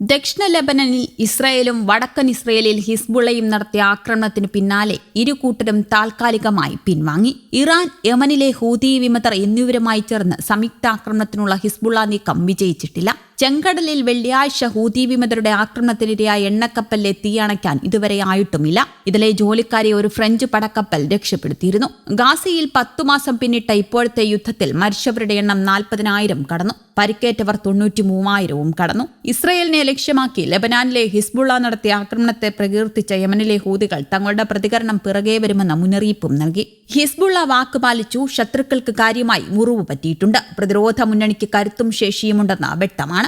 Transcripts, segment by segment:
ദക്ഷിണ ലബനനിൽ ഇസ്രായേലും വടക്കൻ ഇസ്രായേലിൽ ഹിസ്ബുള്ളയും നടത്തിയ ആക്രമണത്തിന് പിന്നാലെ ഇരുകൂട്ടരും താൽക്കാലികമായി പിൻവാങ്ങി. ഇറാൻ യമനിലെ ഹൂതി വിമതർ എന്നിവരുമായി ചേർന്ന് സംയുക്താക്രമണത്തിനുള്ള ഹിസ്ബുള്ള നീക്കം വിജയിച്ചിട്ടില്ല. ചെങ്കടലിൽ വെള്ളിയാഴ്ച ഹൂതി വിമതരുടെ ആക്രമണത്തിനിരയായ എണ്ണക്കപ്പലിലെ തീയണയ്ക്കാൻ ഇതുവരെ ആയിട്ടുമില്ല. ഇതിലെ ജോലിക്കാരെ ഒരു ഫ്രഞ്ച് പടക്കപ്പൽ രക്ഷപ്പെടുത്തിയിരുന്നു. ഗാസയിൽ പത്തു മാസം പിന്നിട്ട ഇപ്പോഴത്തെ യുദ്ധത്തിൽ മരിച്ചവരുടെ എണ്ണം നാൽപ്പതിനായിരം കടന്നു. പരിക്കേറ്റവർ തൊണ്ണൂറ്റി മൂവായിരവും കടന്നു. ഇസ്രയേലിനെ ലക്ഷ്യമാക്കി ലബനാനിലെ ഹിസ്ബുള്ള നടത്തിയ ആക്രമണത്തെ പ്രകീർത്തിച്ച യമനിലെ ഹൂതികൾ തങ്ങളുടെ പ്രതികരണം പിറകെ വരുമെന്ന മുന്നറിയിപ്പും നൽകി. ഹിസ്ബുള്ള വാക്കുപാലിച്ചു ശത്രുക്കൾക്ക് കാര്യമായി മുറിവ് പറ്റിയിട്ടുണ്ട്. പ്രതിരോധ മുന്നണിക്ക് കരുത്തും ശേഷിയുമുണ്ടെന്ന് വ്യക്തമാണ്.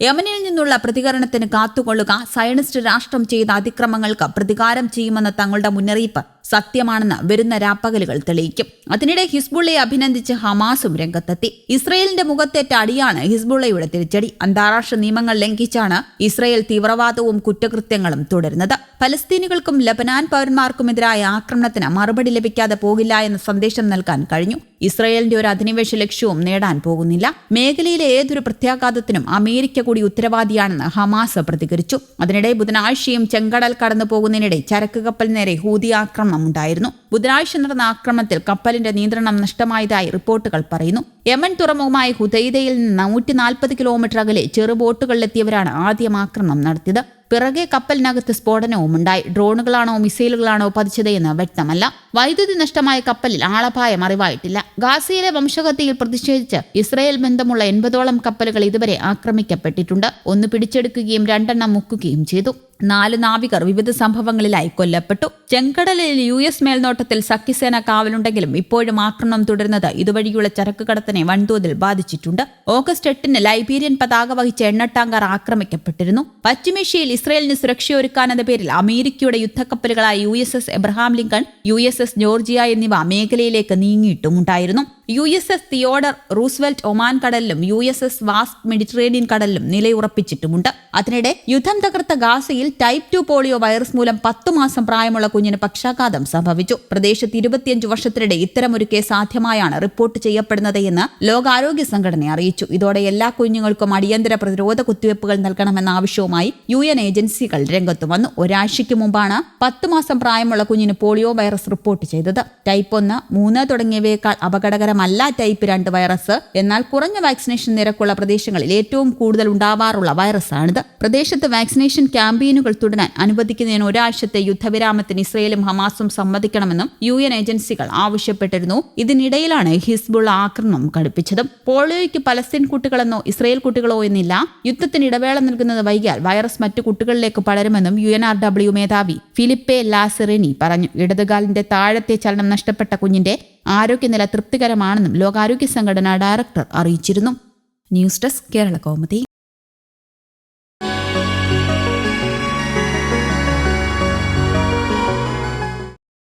യമനിൽ നിന്നുള്ള പ്രതികരണത്തിന് കാത്തുകൊള്ളുക സയനിസ്റ്റ് രാഷ്ട്രം ചെയ്ത അതിക്രമങ്ങൾക്ക് പ്രതികാരം ചെയ്യുമെന്ന തങ്ങളുടെ മുന്നറിയിപ്പ് സത്യമാണെന്ന് വരുന്ന രാപ്പകലുകൾ തെളിയിക്കും. അതിനിടെ ഹിസ്ബുള്ളയെ അഭിനന്ദിച്ച് ഹമാസും രംഗത്തെത്തി. ഇസ്രയേലിന്റെ മുഖത്തേറ്റ അടിയാണ് ഹിസ്ബുള്ളയുടെ തിരിച്ചടി. അന്താരാഷ്ട്ര നിയമങ്ങൾ ലംഘിച്ചാണ് ഇസ്രയേൽ തീവ്രവാദവും കുറ്റകൃത്യങ്ങളും തുടരുന്നത്. ഫലസ്തീനികൾക്കും ലബനാൻ പൗരന്മാർക്കുമെതിരായ ആക്രമണത്തിന് മറുപടി ലഭിക്കാതെ പോകില്ല എന്ന സന്ദേശം നൽകാൻ കഴിഞ്ഞു. ഇസ്രയേലിന്റെ ഒരു അധിനിവേശ ലക്ഷ്യവും നേടാൻ പോകുന്നില്ല. മേഖലയിലെ ഏതൊരു പ്രത്യാഘാതത്തിനും അമേരിക്ക കൂടി ഉത്തരവാദിയാണെന്ന് ഹമാസ് പ്രതികരിച്ചു. അതിനിടെ ബുധനാഴ്ചയും ചെങ്കടൽ കടന്നു പോകുന്നതിനിടെ ചരക്ക് കപ്പൽ നേരെ ഹൂതി ആക്രമണം ഉണ്ടായിരുന്നു ബുധനാഴ്ച നടന്ന ആക്രമണത്തിൽ കപ്പലിന്റെ നിയന്ത്രണം നഷ്ടമായതായി റിപ്പോർട്ടുകൾ പറയുന്നു. യമൻ തുറമുഖമായ ഹുദൈദയിൽ നിന്ന് നൂറ്റി നാൽപ്പത് കിലോമീറ്റർ അകലെ ചെറുബോട്ടുകളിലെത്തിയവരാണ് ആദ്യം ആക്രമണം നടത്തിയത്. പിറകെ കപ്പലിനകത്ത് സ്ഫോടനവും ഉണ്ടായി. ഡ്രോണുകളാണോ മിസൈലുകളാണോ പതിച്ചതെന്ന് വ്യക്തമല്ല. വൈദ്യുതി നഷ്ടമായ കപ്പലിൽ ആളപായം അറിവായിട്ടില്ല. ഗാസയിലെ വംശഹത്യയിൽ പ്രതിഷേധിച്ച് ഇസ്രായേൽ ബന്ധമുള്ള എൺപതോളം കപ്പലുകൾ ഇതുവരെ ആക്രമിക്കപ്പെട്ടിട്ടുണ്ട്. ഒന്ന് പിടിച്ചെടുക്കുകയും രണ്ടെണ്ണം മുക്കുകയും ചെയ്തു. നാല് നാവികർ വിവിധ സംഭവങ്ങളിലായി കൊല്ലപ്പെട്ടു. ചെങ്കടലിൽ യു എസ് മേൽനോട്ടത്തിൽ സഖ്യസേന കാവലുണ്ടെങ്കിലും ഇപ്പോഴും ആക്രമണം തുടരുന്നത് ഇതുവഴിയുള്ള ചരക്ക് കടത്തിനെ വൻതോതിൽ ബാധിച്ചിട്ടുണ്ട്. ഓഗസ്റ്റ് എട്ടിന് ലൈബീരിയൻ പതാക വഹിച്ച എണ്ണ ടാങ്കർ ആക്രമിക്കപ്പെട്ടിരുന്നു. പശ്ചിമേഷ്യയിൽ ഇസ്രയേലിന് സുരക്ഷയൊരുക്കാനെന്ന പേരിൽ അമേരിക്കയുടെ യുദ്ധക്കപ്പലുകളായ U S S Abraham Lincoln U S S Georgia എന്നിവ മേഖലയിലേക്ക് നീങ്ങിയിട്ടുമുണ്ടായിരുന്നു. U S S Theodore Roosevelt Oman കടലിലും യു എസ് എസ് വാസ്റ്റ് മെഡിറ്ററേനിയൻ കടലിലും നിലയുറപ്പിച്ചിട്ടുമുണ്ട്. അതിനിടെ യുദ്ധം തകർത്ത ഗാസയിൽ ടൈപ്പ് ടു പോളിയോ വൈറസ് മൂലം പത്തു മാസം പ്രായമുള്ള കുഞ്ഞിന് പക്ഷാഘാതം സംഭവിച്ചു. പ്രദേശത്ത് ഇരുപത്തിയഞ്ച് വർഷത്തിനിടെ ഇത്തരമൊരു കേസ് ആദ്യമായാണ് റിപ്പോർട്ട് ചെയ്യപ്പെടുന്നത് എന്ന് ലോകാരോഗ്യ സംഘടന അറിയിച്ചു. ഇതോടെ എല്ലാ കുഞ്ഞുങ്ങൾക്കും അടിയന്തര പ്രതിരോധ കുത്തിവയ്പ്പുകൾ നൽകണമെന്ന ആവശ്യവുമായി യു എൻ ഏജൻസികൾ രംഗത്തു വന്നു. ഒരാഴ്ചയ്ക്ക് മുമ്പാണ് പത്തു മാസം പ്രായമുള്ള കുഞ്ഞിന് പോളിയോ വൈറസ് റിപ്പോർട്ട് ചെയ്തത്. ടൈപ്പ് ഒന്ന് മൂന്ന് തുടങ്ങിയവയേക്കാൾ അപകടകരമല്ല ടൈപ്പ് രണ്ട് വൈറസ്. എന്നാൽ കുറഞ്ഞ വാക്സിനേഷൻ നിരക്കുള്ള പ്രദേശങ്ങളിൽ ഏറ്റവും കൂടുതൽ ഉണ്ടാവാറുള്ള വൈറസാണിത്. പ്രദേശത്ത് വാക്സിനേഷൻ ക്യാമ്പയിനുകൾ തുടരാൻ അനുവദിക്കുന്നതിന് ഒരാഴ്ചത്തെ യുദ്ധവിരാമത്തിന് ഇസ്രയേലും ഹമാസും സമ്മതിക്കണമെന്നും യു എൻ ഏജൻസികൾ ആവശ്യപ്പെട്ടിരുന്നു. ഇതിനിടയിലാണ് ഹിസ്ബുൾ ആക്രമണം ഘടിപ്പിച്ചത് പോളിയോയ്ക്ക് പലസ്തീൻ കുട്ടികളെന്നോ ഇസ്രയേൽ കുട്ടികളോ എന്നില്ല. യുദ്ധത്തിന് ഇടവേള നൽകുന്നത് വൈകിയാൽ വൈറസ് മറ്റു കുട്ടികളിലേക്ക് പടരുമെന്നും യു എൻ ആർ ഡബ്ല്യു മേധാവി ഫിലിപ്പെ ലാസെറിനി പറഞ്ഞു. ഇടതുകാലിന്റെ താഴത്തെ ചലനം നഷ്ടപ്പെട്ട കുഞ്ഞിന്റെ ആരോഗ്യനില തൃപ്തികരമാണെന്നും ലോകാരോഗ്യ സംഘടന ഡയറക്ടർ അറിയിച്ചിരുന്നു. News desk Kerala Kaumudi.